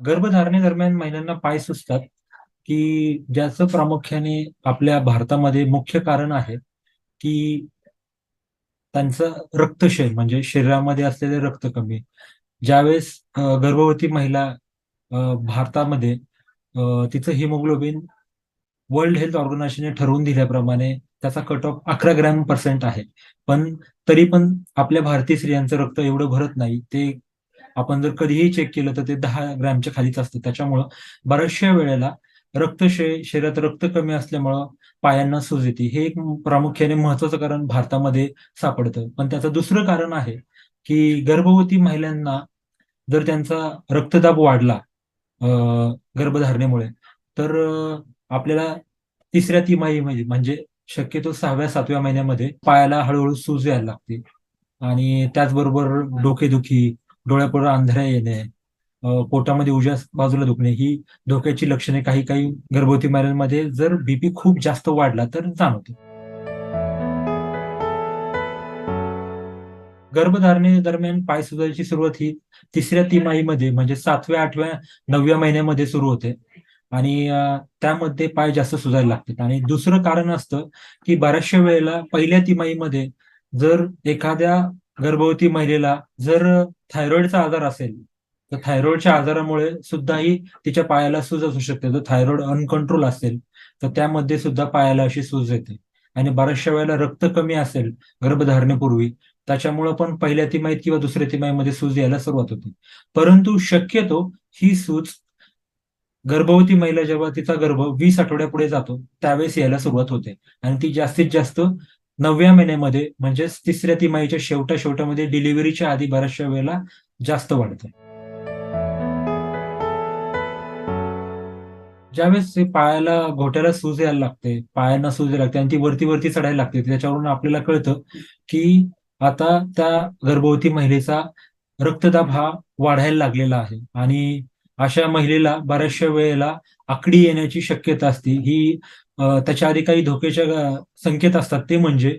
गर्भधारणेदरम्यान महिलांना पाय सुचतात की ज्याचं प्रामुख्याने आपल्या भारतामध्ये मुख्य कारण आहे की त्यांचं रक्तक्षय म्हणजे शरीरामध्ये असलेले रक्त कमी. ज्यावेळेस गर्भवती महिला भारतामध्ये तिचं हिमोग्लोबिन वर्ल्ड हेल्थ ऑर्गनायझेशनने ठरवून दिल्याप्रमाणे त्याचा कट ऑफ अकरा ग्रॅम पर्सेंट आहे. पण तरी पण आपल्या भारतीय स्त्रियांचं रक्त एवढं भरत नाही ते आपण जर कधीही चेक केलं तर ते दहा ग्रॅमच्या खालीच असतं. त्याच्यामुळं बऱ्याचशा वेळेला रक्तक्षय शरीरात रक्त कमी असल्यामुळं पायांना सूज येते. हे एक प्रामुख्याने महत्वाचं कारण भारतामध्ये सापडतं. पण त्याचं दुसरं कारण आहे की गर्भवती महिलांना जर त्यांचा रक्तदाब वाढला गर्भधारणेमुळे तर आपल्याला तिसऱ्या तिमाहीमध्ये म्हणजे, म्हणजे शक्यतो सहाव्या सातव्या महिन्यामध्ये पायाला हळूहळू सूज यायला लागते. आणि त्याचबरोबर डोकेदुखी डोळ्यापुढे अंधारा येणे पोटामध्ये उजव्या बाजूला दुखणे ही धोक्याची लक्षणे काही काही गर्भवती महिलांमध्ये जर बीपी खूप जास्त वाढला तर जाणवते. गर्भधारणे दरम्यान पाय सुजायची सुरुवात ही तिसऱ्या तिमाहीमध्ये म्हणजे सातव्या आठव्या नवव्या महिन्यामध्ये सुरू होते. आणि त्यामध्ये पाय जास्त सुजायला लागतात. आणि दुसरं कारण असतं की बऱ्याचशा वेळेला पहिल्या तिमाहीमध्ये जर एखाद्या गर्भवती महिलेला जर थायरॉइडचा आजार असेल तर थायरॉइडच्या आजारामुळे सुद्धाही तिच्या पायाला सूज असू शकते. जर थायरॉइड अनकंट्रोल असेल तर त्यामध्ये सुद्धा पायाला अशी सूज येते. आणि बऱ्याचशा वेळेला रक्त कमी असेल गर्भधारणेपूर्वी त्याच्यामुळे पण पहिल्या तिमाहीत किंवा दुसऱ्या तिमाहीमध्ये सूज यायला सुरुवात होते. परंतु शक्यतो ही सूज गर्भवती महिला जेव्हा तिचा गर्भ वीस आठवड्यापुढे जातो त्यावेळेस यायला सुरुवात होते. आणि ती जास्तीत जास्त नवव्या महिन्यामध्ये म्हणजेच तिसऱ्या तिमाहीच्या शेवटा शेवटामध्ये डिलिव्हरीच्या आधी बऱ्याचशा वेळेला जास्त वाढते. ज्यावेळेस ते पायाला घोट्याला सूज यायला लागते पायांना सूज यायला लागते आणि ती वरती वरती चढायला लागते त्याच्यावरून आपल्याला कळतं की आता त्या गर्भवती महिलेचा रक्तदाब हा वाढायला लागलेला आहे. आणि अशा महिलेला बऱ्याचशा वेळेला आकडी येण्याची शक्यता असते. ही त्याच्या आधी काही धोक्याच्या संकेत असतात. ते म्हणजे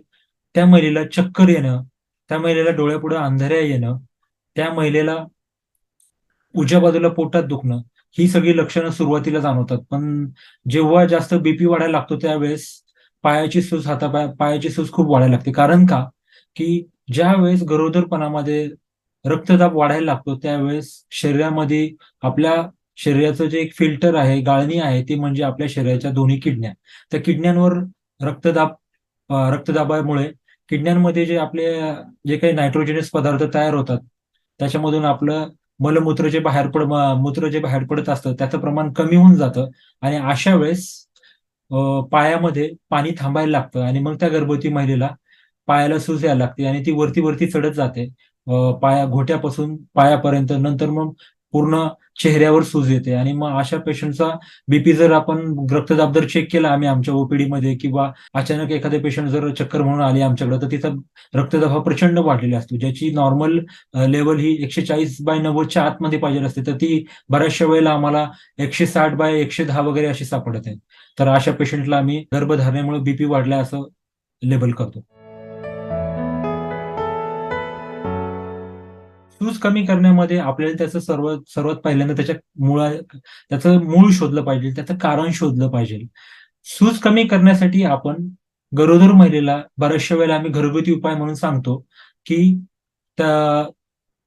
त्या महिलेला चक्कर येणं त्या महिलेला डोळ्यापुढे अंधाऱ्या येणं त्या महिलेला उजव्या बाजूला पोटात दुखणं ही सगळी लक्षणं सुरुवातीला जाणवतात. पण जेव्हा जास्त बीपी वाढायला लागतो त्यावेळेस पायाची सूज हातापाय पायाची सूज खूप वाढायला लागते. कारण का? की ज्या वेळेस गरोदरपणामध्ये रक्तदाब वाढायला लागतो त्यावेळेस शरीरामध्ये आपल्या शरीराचं जे एक फिल्टर आहे गाळणी आहे ती म्हणजे आपल्या शरीराच्या दोन्ही किडण्या. त्या किडण्यांवर रक्तदाब रक्तदाबामुळे किडण्यांमध्ये जे आपले जे काही नायट्रोजनस पदार्थ तयार होतात त्याच्यामधून आपलं मलमूत्र जे बाहेर पड मूत्र जे बाहेर पडत असतं त्याचं प्रमाण कमी होऊन जातं आणि अशा वेळेस पायामध्ये पाणी थांबायला लागतं आणि मग त्या गर्भवती महिलेला पायाला सूज यायला लागते आणि ती वरती वरती चढत जाते. पाया घोट्यापासून पायापर्यंत नंतर मग पूर्ण चेहऱ्यावर सूज येते. आणि मग अशा पेशंटचा बीपी जर आपण रक्तदाब जर चेक केला आम्ही आमच्या ओपीडी मध्ये किंवा अचानक एखादे पेशंट जर चक्कर म्हणून आली आमच्याकडे तर तिचा रक्तदाब हा प्रचंड वाढलेला असतो. ज्याची नॉर्मल लेवल ही एकशे चाळीस बाय नव्वदच्या आतमध्ये पाहिजे असते तर ती बऱ्याचशा वेळेला आम्हाला एकशे साठ बाय एकशे दहा वगैरे अशी सापडत आहे. तर अशा पेशंटला आम्ही गर्भधारणेमुळे बीपी वाढला असं लेबल करतो. सूज कमी करण्यामध्ये आपल्याला त्याचं सर्व सर्वात पहिल्यांदा त्याच्या मुळा त्याचं मूळ शोधलं पाहिजे त्याचं कारण शोधलं पाहिजे. सूज कमी करण्यासाठी आपण गरोदर महिलेला बऱ्याचशा वेळेला आम्ही घरगुती उपाय म्हणून सांगतो की त्या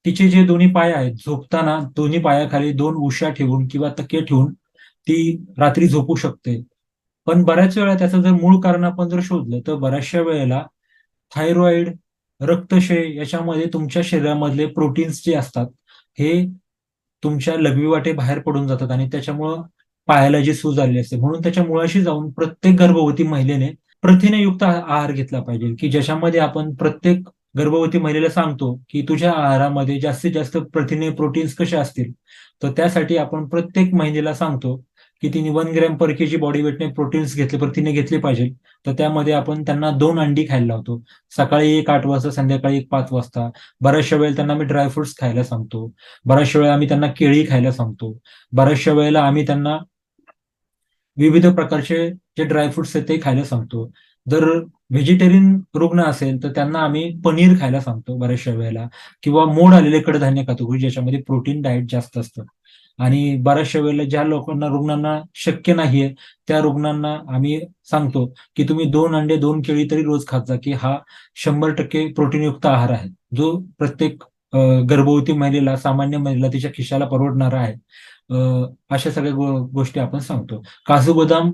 तिचे जे दोन्ही पाय आहेत झोपताना दोन्ही पायाखाली दोन उशा ठेवून किंवा तके ठेवून ती रात्री झोपू शकते. पण बऱ्याच वेळा त्याचं जर मूळ कारण आपण जर शोधलं तर बऱ्याचशा वेळेला थायरॉइड रक्तक्षय याच्यामध्ये तुमच्या शरीरामधले प्रोटीन्स जे असतात हे तुमच्या लघवीवाटे बाहेर पडून जातात आणि त्याच्यामुळं पायाला जी सूज आलेली असते. म्हणून त्याच्या मुळाशी जाऊन प्रत्येक गर्भवती महिलेने प्रथिनयुक्त आहार घेतला पाहिजे. की ज्याच्यामध्ये आपण प्रत्येक गर्भवती महिलेला सांगतो की तुझ्या आहारामध्ये जास्तीत जास्त प्रथिने प्रोटीन्स कसे असतील तर त्यासाठी आपण प्रत्येक महिलेला सांगतो की तिने one gram per KG body वेटने proteins घेतले प्रथिने घेतले पाहिजे. तर त्यामध्ये आपण त्यांना दोन अंडी खायला लावतो. सकाळी एक आठ वाजता संध्याकाळी एक पाच वाजता. बऱ्याचशा वेळेला त्यांना आम्ही ड्रायफ्रुट्स खायला सांगतो. बऱ्याचशा वेळेला आम्ही त्यांना केळी खायला सांगतो. बऱ्याचशा वेळेला आम्ही त्यांना विविध प्रकारचे जे ड्रायफ्रुट्स आहेत ते खायला सांगतो. जर व्हेजिटेरियन रुग्ण असेल तर त्यांना आम्ही पनीर खायला सांगतो बऱ्याचशा वेळेला. किंवा मोड आलेले कडधान्य खातो ज्याच्यामध्ये प्रोटीन डाएट जास्त असतं. आणि बऱ्याचशा वेळेला ज्या लोकांना रुग्णांना शक्य नाहीये त्या रुग्णांना आम्ही सांगतो की तुम्ही दोन अंडे दोन केळी तरी रोज खात जा की हा शंभर टक्के प्रोटीनयुक्त आहार आहे. जो प्रत्येक गर्भवती महिलेला सामान्य महिलेला तिच्या खिशाला परवडणारा आहे. अशा सगळ्या गोष्टी आपण सांगतो. काजू बदाम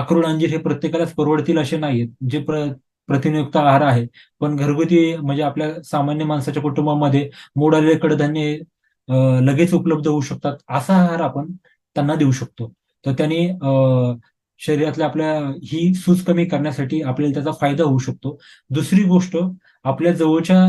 अक्रोड अंजीर हे प्रत्येकालाच परवडतील असे नाहीत जे प्र प्रथिनयुक्त आहार आहे. पण घरगुती म्हणजे आपल्या सामान्य माणसाच्या कुटुंबामध्ये मोड आलेले कडधान्य लगेच उपलब्ध होऊ शकतात. असा आहार आपण त्यांना देऊ शकतो. तर त्याने शरीरातल्या आपल्या ही सूज कमी करण्यासाठी आपल्याला त्याचा फायदा होऊ शकतो. दुसरी गोष्ट आपल्या जवळच्या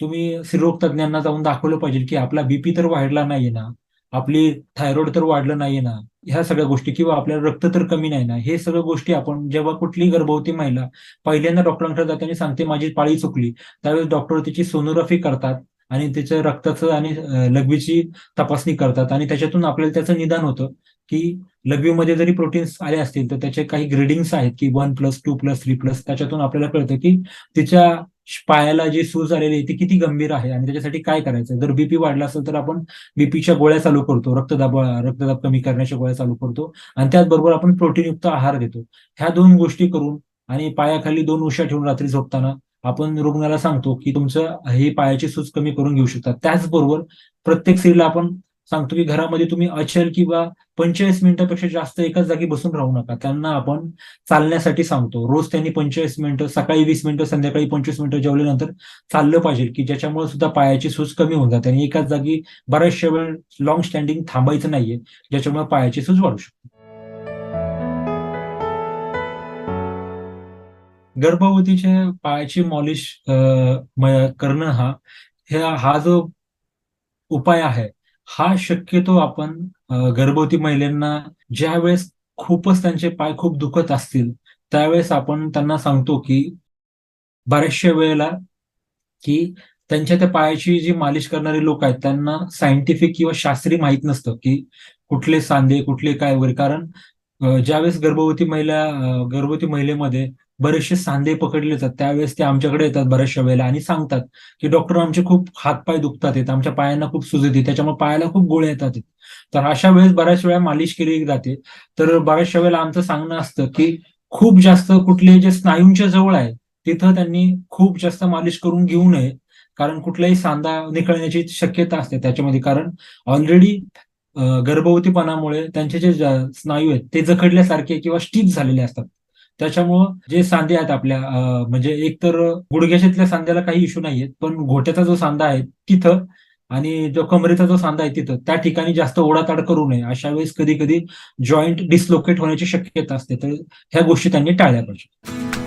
तुम्ही स्त्रीरोग तज्ज्ञांना जाऊन दाखवलं पाहिजे की आपला बीपी तर वाढला नाहीये ना आपली थायरॉइड तर वाढलं नाहीये ना ह्या सगळ्या गोष्टी किंवा आपल्याला रक्त तर कमी नाही ना हे सगळ्या गोष्टी आपण जेव्हा कुठली गर्भवती महिला पहिल्यांदा डॉक्टरांकडे जाते आणि सांगते माझी पाळी चुकली. त्यावेळेस डॉक्टर तिची सोनोग्राफी करतात. आणि त्याच्या रक्ताचं आणि लघवीची तपासणी करतात. आणि त्याच्यातून आपल्याला त्याचं निदान होतं की लघवीमध्ये जरी प्रोटीन्स आले असतील तर त्याचे काही ग्रेडिंग्स आहेत की one plus two plus three plus त्याच्यातून आपल्याला कळतं की तिच्या पायाला जी सूज आलेली आहे ती किती गंभीर आहे आणि त्याच्यासाठी काय करायचं? जर बीपी वाढला असेल तर आपण बीपीच्या गोळ्या चालू करतो रक्तदाब रक्तदाब कमी करण्याच्या गोळ्या चालू करतो आणि त्याचबरोबर आपण प्रोटीनयुक्त आहार देतो ह्या दोन गोष्टी करून आणि पायाखाली दोन उशा ठेवून रात्री झोपताना आपण रुग्णाला सांगतो की तुमचं हे पायाची सूज कमी करून घेऊ शकता. त्याचबरोबर प्रत्येक स्त्रीला आपण सांगतो की घरामध्ये तुम्ही अचल किंवा पंचेचाळीस मिनिटापेक्षा जास्त एकाच जागी बसून राहू नका. त्यांना आपण चालण्यासाठी सांगतो. रोज त्यांनी पंचेचाळीस मिनिटं सकाळी वीस मिनिटं संध्याकाळी पंचवीस मिनिटं जेवल्यानंतर चाललं पाहिजे की ज्याच्यामुळे सुद्धा पायाची सूज कमी होऊन जाते आणि एकाच जागी बऱ्याचशा वेळ लॉंग स्टँडिंग थांबायचं नाहीये ज्याच्यामुळे पायाची सूज वाढू शकते. गर्भवतीच्या पायाची मॉलिश करणं हा हा जो उपाय आहे हा शक्यतो आपण गर्भवती महिलांना ज्या वेळेस खूपच त्यांचे पाय खूप दुखत असतील त्यावेळेस आपण त्यांना सांगतो की बऱ्याचशा वेळेला की त्यांच्या त्या पायाची जी मालिश करणारे लोक आहेत त्यांना सायंटिफिक किंवा शास्त्रीय माहीत नसतं की कुठले सांधे कुठले काय वगैरे कारण ज्यावेळेस गर्भवती महिला गर्भवती महिलेमध्ये बरेचसे सांधे पकडले जातात त्यावेळेस ते आमच्याकडे येतात बऱ्याचशा वेळेला आणि सांगतात की डॉक्टर आमचे खूप हातपाय दुखतात येत आमच्या पायांना खूप सुज येते त्याच्यामुळे पायाला खूप गोळे येतात तर अशा वेळेस बऱ्याच वेळा मालिश केली जाते. तर बऱ्याचशा वेळेला आमचं सांगणं असतं की खूप जास्त कुठले जे स्नायूंच्या जवळ आहे तिथं त्यांनी खूप जास्त मालिश करून घेऊ नये. कारण कुठलाही सांधा निकळण्याची शक्यता असते त्याच्यामध्ये. कारण ऑलरेडी गर्भवतीपणामुळे त्यांचे जे स्नायू आहेत ते जखडल्यासारखे किंवा स्टीप झालेले असतात. त्याच्यामुळं जे सांधे आहेत आपल्या म्हणजे एक तर गुडघ्याच्यातल्या सांध्याला काही इश्यू नाहीयेत पण घोट्याचा जो सांधा आहे तिथं आणि जो कमरेचा जो सांधा आहे तिथं त्या ठिकाणी जास्त ओढाताड करू नये. अशा वेळेस कधी कधी जॉईंट डिसलोकेट होण्याची शक्यता असते. तर ह्या गोष्टी त्यांनी टाळल्या पाहिजे